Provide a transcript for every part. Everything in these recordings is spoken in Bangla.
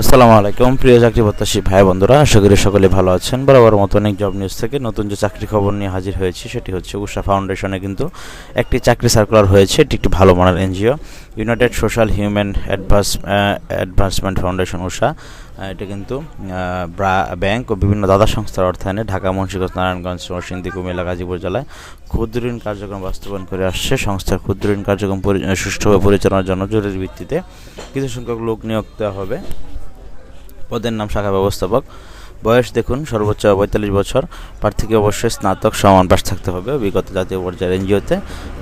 আসসালামু আলাইকুম, প্রিয় চাকরি প্রত্যাশী ভাই বন্ধুরা, আশা করি সকলে ভালো আছেন। বরাবর মতো অনেক জব নিউজ থেকে নতুন যে চাকরি খবর নিয়ে হাজির হয়েছি, সেটি হচ্ছে উষা ফাউন্ডেশনে কিন্তু একটি চাকরি সার্কুলার হয়েছে, এটি একটি ভালো মানের NGO United Social Human Advance Advancement Foundation Usha. এটা কিন্তু ব্যাংক ও বিভিন্ন দাদা সংস্থার অর্থায়নে ঢাকা, মুন্সিগঞ্জ, নারায়ণগঞ্জ, নরসিংদী, কুমিল্লা, গাজীপুর জেলায় ক্ষুদ্র ঋণ কার্যক্রম বাস্তবায়ন করে আসছে। সংস্থার ক্ষুদ্র ঋণ কার্যক্রম সুষ্ঠুভাবে পরিচালনার জন্য জরুরি ভিত্তিতে কিছু সংখ্যক লোক নিয়োগ দেওয়া হবে। পদের নাম শাখা ব্যবস্থাপক। বয়স দেখুন, সর্বোচ্চ পঁয়তাল্লিশ বছর। প্রার্থীকে অবশ্যই স্নাতক সমান পাশ থাকতে হবে অভিজ্ঞতা জাতীয় পর্যায়ের এনজিওতে।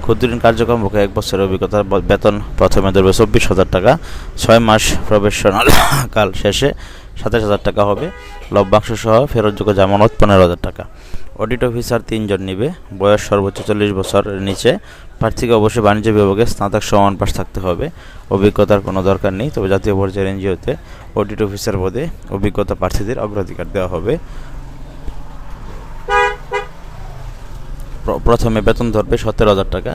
ক্ষুদ্রঋণ কার্যক্রম বুকে এক বছরের অভিজ্ঞতা, বেতন প্রথমে ধরবে চব্বিশ হাজার টাকা। ছয় মাস প্রবেশনাল কাল শেষে সাতাশ হাজার টাকা হবে। লভ্যাংশ সহ ফেরতযোগ্য জামানত পনেরো হাজার টাকা। অডিট অফিসার তিনজন নিবে। বয়স সর্বোচ্চ চল্লিশ বছর নিচে। প্রার্থীকে অবশ্যই বাণিজ্য বিভাগে স্নাতক সমান পাশ থাকতে হবে। অভিজ্ঞতার কোনো দরকার নেই, তবে জাতীয় পর্যায়ের এনজিওতে অডিট অফিসার পদে অভিজ্ঞতা প্রার্থীদের অগ্রাধিকার দেওয়া হবে প্র- প্রথমে বেতন ধরবে সতেরো হাজার টাকা।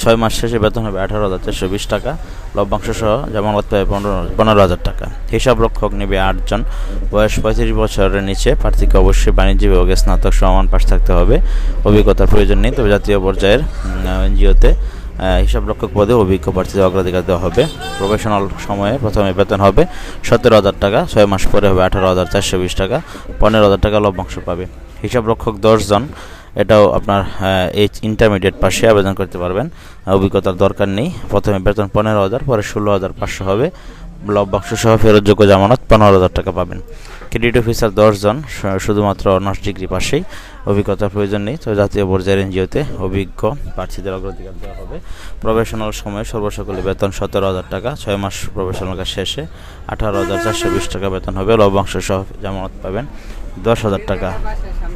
ছয় মাস শেষে বেতন হবে আঠারো হাজার চারশো বিশ টাকা। লভ্যাংশ সহ জামানত পাবে পনেরো পনেরো হাজার টাকা। হিসাব রক্ষক নেবে আটজন। বয়স পঁয়ত্রিশ বছরের নিচে প্রার্থীকে অবশ্যই বাণিজ্য বিভাগে স্নাতক সমান পাশ থাকতে হবে। অভিজ্ঞতার প্রয়োজন নেই, তবে জাতীয় পর্যায়ের এনজিওতে হিসাব রক্ষক পদে অভিজ্ঞ প্রার্থীদের অগ্রাধিকার দেওয়া হবে। প্রফেশনাল সময়ে প্রথমে বেতন হবে সতেরো হাজার টাকা, ছয় মাস পরে হবে আঠারো হাজার চারশো বিশ টাকা, পনেরো হাজার টাকা লভ্যাংশ পাবে। হিসাব রক্ষক দশজন এটাও আপনার এইচ ইন্টারমিডিয়েট পাশে আবেদন করতে পারবেন। অভিজ্ঞতার দরকার নেই। প্রথমে বেতন পনেরো হাজার, পরে ষোলো হাজার, পাঁচশো হবে। লভ্যাংশ সহ ফেরতযোগ্য জামানত পনেরো হাজার টাকা পাবেন। ক্রেডিট অফিসার দশজন শুধুমাত্র অনার্স ডিগ্রি পাশেই। অভিজ্ঞতার প্রয়োজন নেই তো জাতীয় পর্যায়ের এনজিওতে অভিজ্ঞ প্রার্থীদের অগ্রাধিকার দেওয়া হবে। প্রফেশনাল সময়ে সর্বসকলে বেতন সতেরো হাজার টাকা, ছয় মাস প্রফেশনাল কাজ শেষে আঠারো হাজার চারশো বিশ টাকা বেতন হবে। লভ্যাংশ সহ জামানত পাবেন। দশ হাজার টাকা।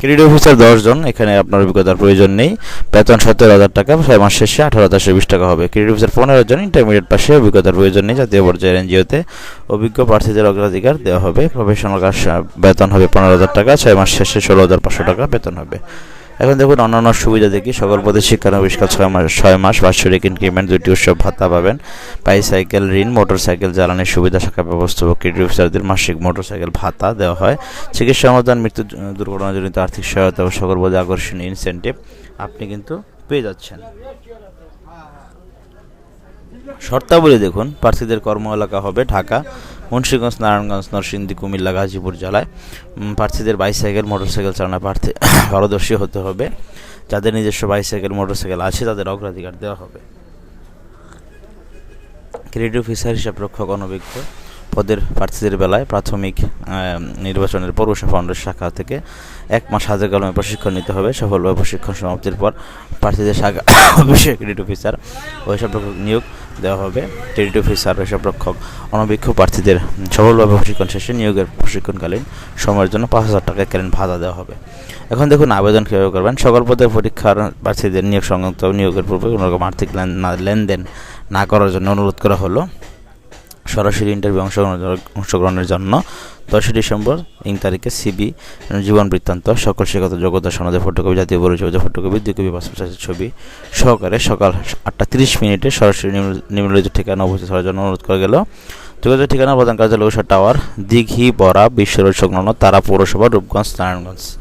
ক্রেডিট অফিসার দশজন, এখানে আপনার অভিজ্ঞতার প্রয়োজন নেই। বেতন সতেরো হাজার টাকা, ছয় মাস শেষে আঠারো হাজার বিশ টাকা হবে। ক্রেডিট অফিসার পনেরো জন ইন্টারমিডিয়েট পাশে অভিজ্ঞতার প্রয়োজন নেই। জাতীয় পর্যায়ের এনজিওতে অভিজ্ঞ প্রার্থীদের অগ্রাধিকার দেওয়া হবে। প্রফেশনাল কাজ বেতন হবে পনেরো হাজার টাকা, ছয় মাস শেষে ষোলো হাজার পাঁচশো টাকা বেতন হবে। এখন দেখুন অন্যান্য সুবিধা দেখি। সকল পদে শিক্ষানবিষ্কার ছয় মাস ছয় মাস, বাৎসরিক ইনক্রিমেন্ট দুটি উৎসব ভাতা পাবেন। বাইসাইকেল ঋণ মোটরসাইকেল জ্বালানির সুবিধা, শাখা ব্যবস্থাপক ক্রেডিট অফিসারদের মাসিক মোটরসাইকেল ভাতা দেওয়া হয়। চিকিৎসা অনুদান মৃত্যু দুর্ঘটনাজনিত আর্থিক সহায়তা ও সকল পদে আকর্ষণীয় ইনসেন্টিভ আপনি কিন্তু পেয়ে যাচ্ছেন। শর্তাবলী দেখুন, প্রার্থীদের কর্ম এলাকা হবে ঢাকা। মুন্সিগঞ্জ, নারায়ণগঞ্জ, নরসিংদী, কুমিল্লা, গাজীপুর জেলায় প্রার্থীদের বাইসাইকেল মোটরসাইকেল চালানো প্রার্থী পারদর্শী হতে হবে। যাদের নিজস্ব বাইসাইকেল মোটরসাইকেল আছে, তাদের অগ্রাধিকার দেওয়া হবে। ক্রেডিট অফিসার হিসাব রক্ষক অনভিজ্ঞ। পদের প্রার্থীদের বেলায় প্রাথমিক নির্বাচনের পৌরসভা ফাউন্ডের শাখা থেকে এক মাস হাতে কলমে প্রশিক্ষণ নিতে হবে। সফলভাবে প্রশিক্ষণ সমাপ্তির পর প্রার্থীদের শাখা অফিসে ক্রেডিট অফিসার ও হিসাব রক্ষক নিয়োগ দেওয়া হবে। ক্রেডিট অফিসার হিসাব রক্ষক অনভিজ্ঞ প্রার্থীদের সফলভাবে প্রশিক্ষণ শেষে নিয়োগের প্রশিক্ষণকালীন সময়ের জন্য পাঁচ হাজার টাকা কালীন ভাতা দেওয়া হবে। এখন দেখুন আবেদন কীভাবে করবেন। সকল পদের পরীক্ষার প্রার্থীদের নিয়োগ সংক্রান্ত নিয়োগের পূর্বে কোনো রকম আর্থিক লেনদেন না করার জন্য অনুরোধ করা হলো। সরাসরি ইন্টারভিউ অংশগ্রহণ অংশগ্রহণের জন্য দশই ডিসেম্বর, ইং তারিখে সিবি জীবন বৃত্তান্ত, সকল শিক্ষাগত যোগ্যতা সনদের ফটোকপি জাতীয় পরিচয় ফটোকপি দুই কপি পাসপোর্ট সাইজের ছবি সহকারে সকাল আটটা তিরিশ মিনিটে সরাসরি নিম্ন- নিম্নলিখিত ঠিকানা উপস্থিত হওয়ার জন্য অনুরোধ করা গেল। যোগাযোগ ঠিকানা, প্রধান কার্যালয় ঊষা টাওয়ার, দিঘি, বরা বিশ্ব সংলগ্ন তারা পৌরসভা, রূপগঞ্জ, নারায়ণগঞ্জ।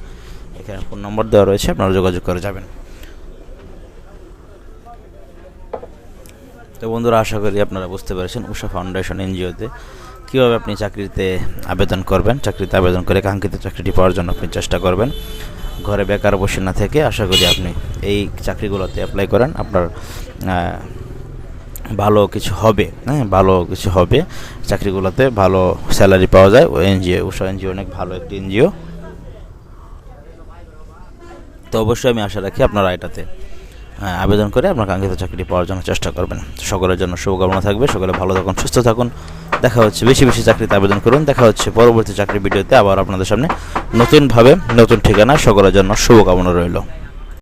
এখানে ফোন নম্বর দেওয়া রয়েছে, আপনারা যোগাযোগ করে যাবেন। তো বন্ধুরা, আশা করি আপনারা বুঝতে পেরেছেন উষা ফাউন্ডেশন এনজিওতে কীভাবে আপনি চাকরিতে আবেদন করবেন। চাকরিতে আবেদন করে কাঙ্ক্ষিত চাকরিটি পাওয়ার জন্য আপনি চেষ্টা করবেন। ঘরে বেকার বসে না থেকে আশা করি আপনি এই চাকরিগুলোতে অ্যাপ্লাই করেন। আপনার ভালো কিছু হবে হ্যাঁ ভালো কিছু হবে। চাকরিগুলোতে ভালো স্যালারি পাওয়া যায়। ও এনজিও উষা এনজিও অনেক ভালো একটি এনজিও তো অবশ্যই আমি আশা রাখি আপনারা এটাতে আবেদন করে আপনার কাঙ্ক্ষিত চাকরিটি পাওয়ার জন্য চেষ্টা করবেন। সকলের জন্য শুভকামনা থাকবে, সকলে ভালো থাকুন, সুস্থ থাকুন। দেখা হচ্ছে বেশি বেশি চাকরিতে আবেদন করুন। দেখা হচ্ছে পরবর্তী চাকরি ভিডিওতে আবার আপনাদের সামনে নতুনভাবে নতুন ঠিকানা সকলের জন্য শুভকামনা রইল।